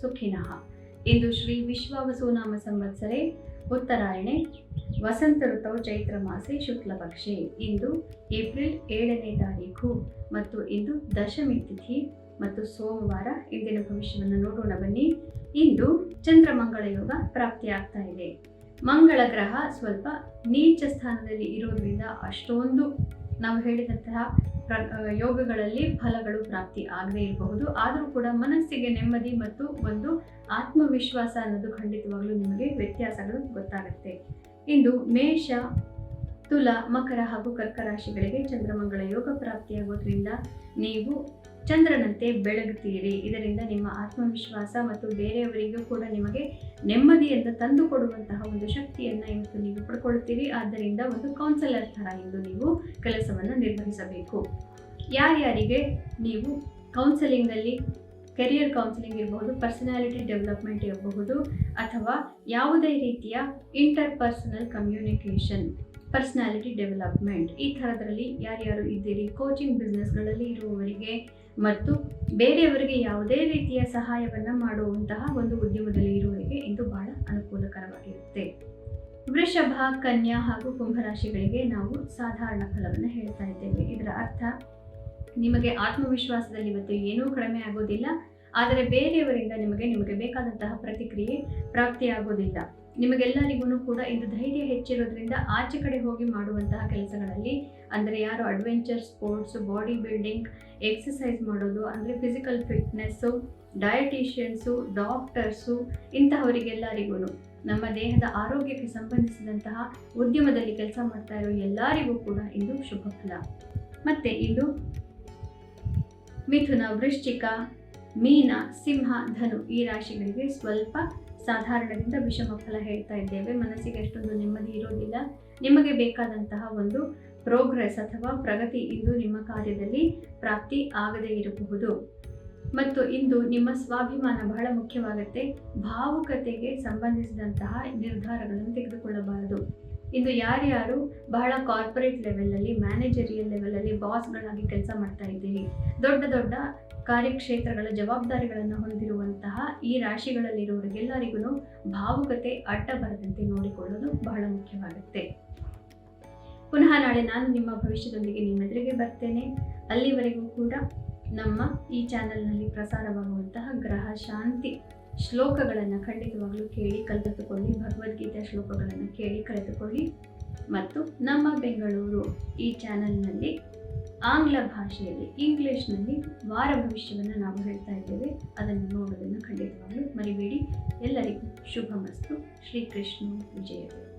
ಸುಖಿನಃ. ಇಂದು ಶ್ರೀ ವಿಶ್ವವಸೂನಾಮ ಸಂವತ್ಸರೆ, ಉತ್ತರಾಯಣೆ, ವಸಂತ ಋತೌ ಚೈತ್ರ ಮಾಸೆ, ಶುಕ್ಲ ಪಕ್ಷೆ. ಇಂದು ಏಪ್ರಿಲ್ ಏಳನೇ ತಾರೀಕು ಮತ್ತು ಇಂದು ದಶಮಿ ತಿಥಿ ಮತ್ತು ಸೋಮವಾರ ಇಂದಿನ ಭವಿಷ್ಯವನ್ನು ನೋಡೋಣ ಬನ್ನಿ. ಇಂದು ಚಂದ್ರಮಂಗಳ ಯೋಗ ಪ್ರಾಪ್ತಿಯಾಗ್ತಾ ಇದೆ. ಮಂಗಳ ಗ್ರಹ ಸ್ವಲ್ಪ ನೀಚ ಸ್ಥಾನದಲ್ಲಿ ಇರೋದ್ರಿಂದ ಅಷ್ಟೊಂದು ನಾವು ಹೇಳಿದಂತಹ ಯೋಗಗಳಲ್ಲಿ ಫಲಗಳು ಪ್ರಾಪ್ತಿ ಆಗದೇ ಇರಬಹುದು. ಆದರೂ ಕೂಡ ಮನಸ್ಸಿಗೆ ನೆಮ್ಮದಿ ಮತ್ತು ಒಂದು ಆತ್ಮವಿಶ್ವಾಸ ಅನ್ನೋದು ಖಂಡಿತವಾಗ್ಲೂ ನಿಮಗೆ ವ್ಯತ್ಯಾಸಗಳು ಗೊತ್ತಾಗುತ್ತೆ. ಇಂದು ಮೇಷ ತುಲ, ಮಕರ ಹಾಗೂ ಕರ್ಕ ರಾಶಿಗಳಿಗೆ ಚಂದ್ರಮಂಗಳ ಯೋಗ ಪ್ರಾಪ್ತಿಯಾಗೋದ್ರಿಂದ ನೀವು ಚಂದ್ರನಂತೆ ಬೆಳಗುತ್ತೀರಿ. ಇದರಿಂದ ನಿಮ್ಮ ಆತ್ಮವಿಶ್ವಾಸ ಮತ್ತು ಬೇರೆಯವರಿಗೂ ಕೂಡ ನಿಮಗೆ ನೆಮ್ಮದಿಯನ್ನು ತಂದು ಕೊಡುವಂತಹ ಒಂದು ಶಕ್ತಿಯನ್ನು ಇವತ್ತು ನೀವು ಪಡ್ಕೊಳ್ತೀರಿ. ಆದ್ದರಿಂದ ಒಂದು ಕೌನ್ಸಿಲರ್ ಥರ ಇಂದು ನೀವು ಕೆಲಸವನ್ನು ನಿರ್ವಹಿಸಬೇಕು. ಯಾರ್ಯಾರಿಗೆ ನೀವು ಕೌನ್ಸೆಲಿಂಗಲ್ಲಿ ಕೆರಿಯರ್ ಕೌನ್ಸಿಲಿಂಗ್ ಇರಬಹುದು ಪರ್ಸನಾಲಿಟಿ ಡೆವಲಪ್ಮೆಂಟ್ ಇರಬಹುದು ಅಥವಾ ಯಾವುದೇ ರೀತಿಯ interpersonal communication personality development ಈ ಥರದ್ರಲ್ಲಿ ಯಾರ್ಯಾರು ಇದ್ದೀರಿ? ಕೋಚಿಂಗ್ ಬಿಸ್ನೆಸ್ಗಳಲ್ಲಿ ಇರುವವರಿಗೆ ಮತ್ತು ಬೇರೆಯವರಿಗೆ ಯಾವುದೇ ರೀತಿಯ ಸಹಾಯವನ್ನು ಮಾಡುವಂತಹ ಒಂದು ಉದ್ಯಮದಲ್ಲಿ ಇರುವವರಿಗೆ ಇದು ಬಹಳ ಅನುಕೂಲಕರವಾಗಿರುತ್ತೆ. ವೃಷಭ, ಕನ್ಯಾ ಹಾಗೂ ಕುಂಭರಾಶಿಗಳಿಗೆ ನಾವು ಸಾಧಾರಣ ಫಲವನ್ನು ಹೇಳ್ತಾ ಇದ್ದೇವೆ. ಇದರ ಅರ್ಥ, ನಿಮಗೆ ಆತ್ಮವಿಶ್ವಾಸದಲ್ಲಿ ಇವತ್ತು ಏನೂ ಕಡಿಮೆ ಆಗೋದಿಲ್ಲ, ಆದರೆ ಬೇರೆಯವರಿಂದ ನಿಮಗೆ ನಿಮಗೆ ಬೇಕಾದಂತಹ ಪ್ರತಿಕ್ರಿಯೆ ಪ್ರಾಪ್ತಿಯಾಗೋದಿಲ್ಲ. ನಿಮಗೆಲ್ಲರಿಗೂ ಕೂಡ ಇದು ಧೈರ್ಯ ಹೆಚ್ಚಿರೋದ್ರಿಂದ ಆಚೆ ಕಡೆ ಹೋಗಿ ಮಾಡುವಂತಹ ಕೆಲಸಗಳಲ್ಲಿ, ಅಂದರೆ ಯಾರು adventure sports body building exercise ಮಾಡೋದು, ಅಂದರೆ ಫಿಸಿಕಲ್ ಫಿಟ್ನೆಸ್ಸು ಡಯಟಿಷಿಯನ್ಸು ಡಾಕ್ಟರ್ಸು ಇಂತಹವರಿಗೆಲ್ಲರಿಗೂ ನಮ್ಮ ದೇಹದ ಆರೋಗ್ಯಕ್ಕೆ ಸಂಬಂಧಿಸಿದಂತಹ ಉದ್ಯಮದಲ್ಲಿ ಕೆಲಸ ಮಾಡ್ತಾ ಇರೋ ಎಲ್ಲರಿಗೂ ಕೂಡ ಇದು ಶುಭ ಫಲ. ಮತ್ತು ಇದು ಮಿಥುನ ವೃಶ್ಚಿಕ, ಮೀನ, ಸಿಂಹ, ಧನು ಈ ರಾಶಿಗಳಿಗೆ ಸ್ವಲ್ಪ ಸಾಧಾರಣದಿಂದ ವಿಷಮ ಫಲ ಹೇಳ್ತಾ ಇದ್ದೇವೆ. ಮನಸ್ಸಿಗೆ ಅಷ್ಟೊಂದು ನೆಮ್ಮದಿ ಇರೋದಿಲ್ಲ. ನಿಮಗೆ ಬೇಕಾದಂತಹ ಒಂದು ಪ್ರೋಗ್ರೆಸ್ ಅಥವಾ ಪ್ರಗತಿ ಇಂದು ನಿಮ್ಮ ಕಾರ್ಯದಲ್ಲಿ ಪ್ರಾಪ್ತಿ ಆಗದೇ ಇರಬಹುದು. ಮತ್ತು ಇಂದು ನಿಮ್ಮ ಸ್ವಾಭಿಮಾನ ಬಹಳ ಮುಖ್ಯವಾಗುತ್ತೆ. ಭಾವುಕತೆಗೆ ಸಂಬಂಧಿಸಿದಂತಹ ನಿರ್ಧಾರಗಳನ್ನು ತೆಗೆದುಕೊಳ್ಳಬಾರದು. ಇಂದು ಯಾರ್ಯಾರು ಬಹಳ ಕಾರ್ಪೊರೇಟ್ ಲೆವೆಲಲ್ಲಿ ಮ್ಯಾನೇಜರಿಯಲ್ ಲೆವೆಲಲ್ಲಿ ಬಾಸ್ಗಳಾಗಿ ಕೆಲಸ ಮಾಡ್ತಾ ಇದ್ದೀರಿ, ದೊಡ್ಡ ದೊಡ್ಡ ಕಾರ್ಯಕ್ಷೇತ್ರಗಳ ಜವಾಬ್ದಾರಿಗಳನ್ನು ಹೊಂದಿರುವಂತಹ ಈ ರಾಶಿಗಳಲ್ಲಿರುವವರಿಗೆಲ್ಲರಿಗೂ ಭಾವುಕತೆ ಅಡ್ಡ ಬರದಂತೆ ನೋಡಿಕೊಳ್ಳೋದು ಬಹಳ ಮುಖ್ಯವಾಗುತ್ತೆ. ಪುನಃ ನಾಳೆ ನಾನು ನಿಮ್ಮ ಭವಿಷ್ಯದೊಂದಿಗೆ ನಿಮ್ಮೆದುರಿಗೆ ಬರ್ತೇನೆ. ಅಲ್ಲಿವರೆಗೂ ಕೂಡ ನಮ್ಮ ಈ ಚಾನೆಲ್ನಲ್ಲಿ ಪ್ರಸಾರವಾಗುವಂತಹ ಗ್ರಹ, ಶಾಂತಿ ಶ್ಲೋಕಗಳನ್ನು ಖಂಡಿತವಾಗಲೂ ಕೇಳಿ ಕಲಿತುಕೊಳ್ಳಿ, ಭಗವದ್ಗೀತೆ ಶ್ಲೋಕಗಳನ್ನು ಕೇಳಿ ಕಲಿತುಕೊಳ್ಳಿ. ಮತ್ತು ನಮ್ಮ ಬೆಂಗಳೂರು ಈ ಚಾನೆಲ್ನಲ್ಲಿ ಆಂಗ್ಲ ಭಾಷೆಯಲ್ಲಿ, ಇಂಗ್ಲಿಷ್ನಲ್ಲಿ ವಾರ ಭವಿಷ್ಯವನ್ನು ನಾವು ಹೇಳ್ತಾ ಇದ್ದೇವೆ. ಅದನ್ನು ನೋಡೋದನ್ನು ಖಂಡಿತವಾಗಲೂ ಮರಿಬೇಡಿ. ಎಲ್ಲರಿಗೂ ಶುಭ ಮಸ್ತು ಶ್ರೀಕೃಷ್ಣ ವಿಜಯವೇ